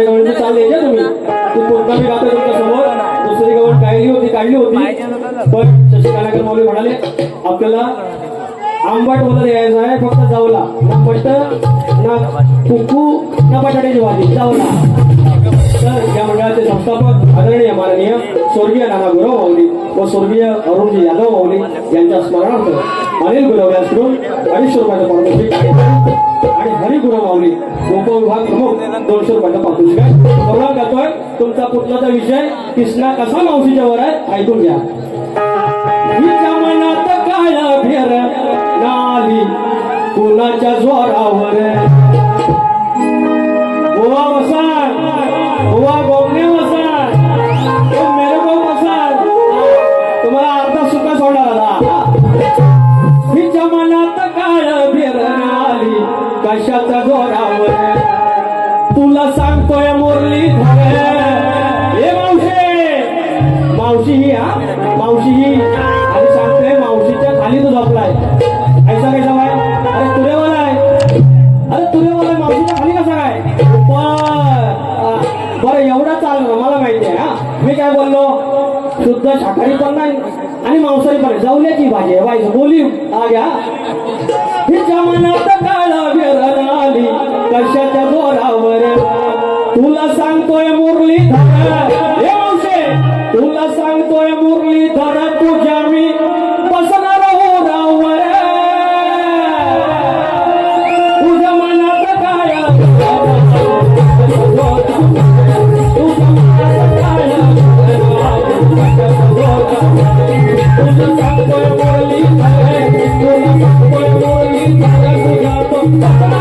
सारे गवळीची चाल द्यायची तुम्ही? ती कोणता मी गातो तुमच्यासमोर. दुसरी गवळ काढली होती काढली होती. पण शशिकालाकर माऊली म्हणाले आपल्याला आंबट बोलत यायचं आहे फक्त जाऊला ना पट्ट ना कुकू ना बटाट्याची भाजी जाऊला तर या मंडळाचे संस्थापक आदरणीय माननीय स्वर्गीय नाना गुरव माऊली व स्वर्गीय अरुणजी यादव माऊली यांच्या स्मरणार्थ अनिल गुरव अडीचशे रुपयाचा पारितोषिक आणि हरी गुरव माऊली उपविभाग प्रमुख दोनशे रुपयाचा पारितोषिक गौरव करतोय तुमचा पुतलाचा विषय कृष्णा कसा मावशीच्या वर आहे ऐकून घ्या. मनात काळ फेर नाली कुणाच्या कशाच्या जोरावर तुला सांगतोय मुरली हे मावशी मावशी ही हा? मावशी ही. आणि सांगतोय मावशीच्या खाली तो झोपलाय. ऐसा कैसा बाय अरे तुरेवाला आहे. अरे तुरेवाला मावशीच्या खाली कसा काय? बरं एवढा चाल मला माहिती आहे हा? मी काय बोललो? शुद्ध शाकाहारी पण नाही आणि मांसाहारी पण जाऊल्याची भाजी आहे वाईस बोली आग्या हिच्या मनात Thank you.